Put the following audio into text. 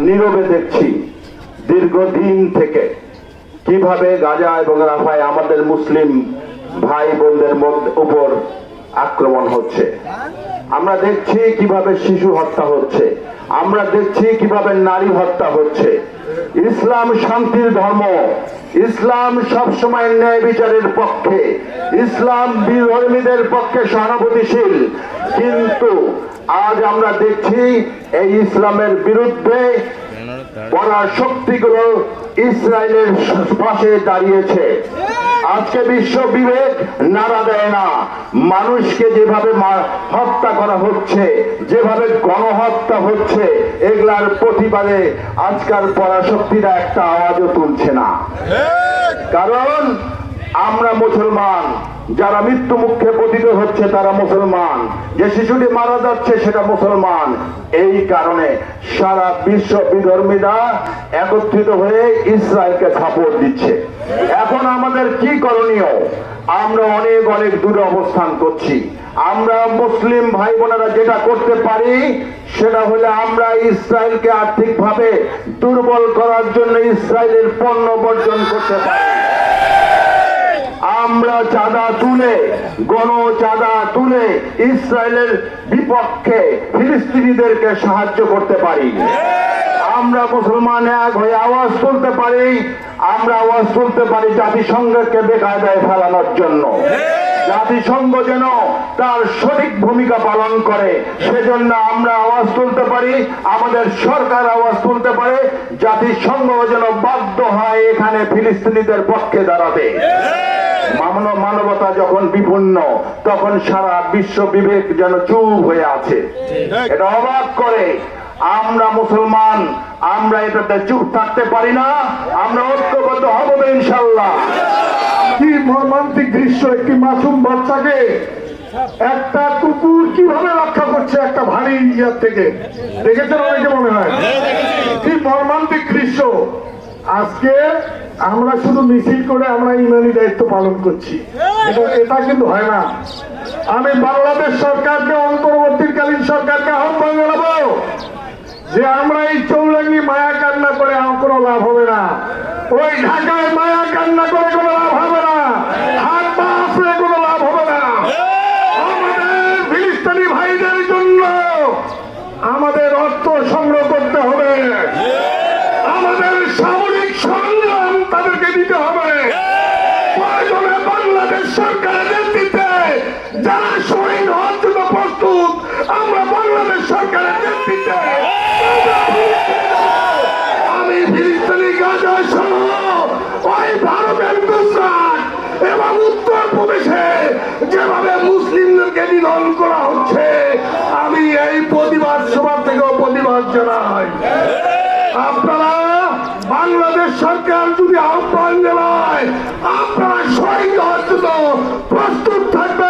নীরবে দেখছি দীর্ঘদিন থেকে কীভাবে গাজা এবং রাফায় আমাদের মুসলিম ভাই বোনদের উপর আক্রমণ হচ্ছে। আমরা দেখছি কীভাবে শিশু হত্যা হচ্ছে। আমরা দেখছি কীভাবে নারী হত্যা হচ্ছে। ইসলাম শান্তির ধর্ম। ইসলাম সবসময় ন্যায় বিচারের পক্ষে। ইসলাম বিধর্মীদের পক্ষে সহানুভূতিশীল। কিন্তু আজ আমরা দেখছি এই ইসলামের বিরুদ্ধে পড়া শক্তিগুলো ইসরায়েলের পাশে দাঁড়িয়েছে। আজকে বিশ্ব বিবেক নাড়া দেয় না। মানুষকে যেভাবে হত্যা করা হচ্ছে যেভাবে গণহত্যা হচ্ছে এগুলার প্রতিবাদে আজকাল পরাশক্তিরা একটা আওয়াজও তুলছে না। কারণ আমরা মুসলমান, যারা মৃত্যু মুখে পতিত হচ্ছে তারা মুসলমান। যে শিশুটি মারা যাচ্ছে সেটা মুসলমান। এই কারণে সারা বিশ্ব বিধর্মীরা একত্রিত হয়ে ইসরায়েলকে সাপোর্ট দিচ্ছে। এখন আমাদের কি করণীয়? আমরা অনেক অনেক দূরে অবস্থান করছি। আমরা মুসলিম ভাই বোনেরা যেটা করতে পারি, সেটা হলে আমরা ইসরায়েলকে আর্থিকভাবে দুর্বল করার জন্য ইসরায়েলের পণ্য বর্জন করতে পারি। আমরা চাঁদা তুলে গণ চাঁদা তুলে ইসরায়েলের বিপক্ষে ফিলিস্তিনিদেরকে সাহায্য করতে পারি। আমরা মুসলমান এক হয়ে আওয়াজ তুলতে পারি, আমরা আওয়াজ তুলতে পারি জাতিসংঘকে বেকায়দায় ফেলানোর জন্য। জাতিসংঘ যেন তার সঠিক ভূমিকা পালন করে, সেজন্য আমরা আওয়াজ তুলতে পারি, আমাদের সরকার আওয়াজ তুলতে পারে, জাতিসংঘ যেন বাধ্য হয় এখানে ফিলিস্তিনিদের পক্ষে দাঁড়াতে। মানব- মানবতা যখন বিপন্ন তখন সারা বিশ্ব বিবেক যেন চুপ হয়ে আছে। এটা অবাক করে। আমরা মুসলমান আমরা এটাতে চুপ থাকতে পারি না আমরা ঐক্যবদ্ধ হব না ইনশাল্লাহ কি মর্মান্তিক দৃশ্য একটি মাসুম বাচ্চাকে একটা কুকুর কীভাবে রক্ষা করছে একটা ভারী ইয়ার থেকে? দেখেছেন অনেকে মনে হয়? কি মর্মান্তিক আজকে আমরা শুধু মিছিল করে আমরা ইমানি দায়িত্ব পালন করছি। এটা- কিন্তু হয় না। আমি বাংলাদেশ সরকারকে, অন্তর্বর্তীকালীন সরকারকে আহ্বান জানাব যে আমরা এই চৌরাঙ্গি মায়া কান্না করে কোনো লাভ হবে না। ওই ঢাকায় মায়া কান্না করে কোনো লাভ হবে না। হাত পা আসলে কোনো লাভ হবে না। আমাদের ভাইদের জন্য আমাদের প্রদেশে যেভাবে মুসলিমদেরকে নিধন করা হচ্ছে, আমি এই প্রতিবাদ সভা থেকেও প্রতিবাদ জানাই। আপনারা বাংলাদেশ সরকার যদি আহ্বান জানায়, আপনারা শহীদ হওয়ার জন্য প্রস্তুত থাকবেন।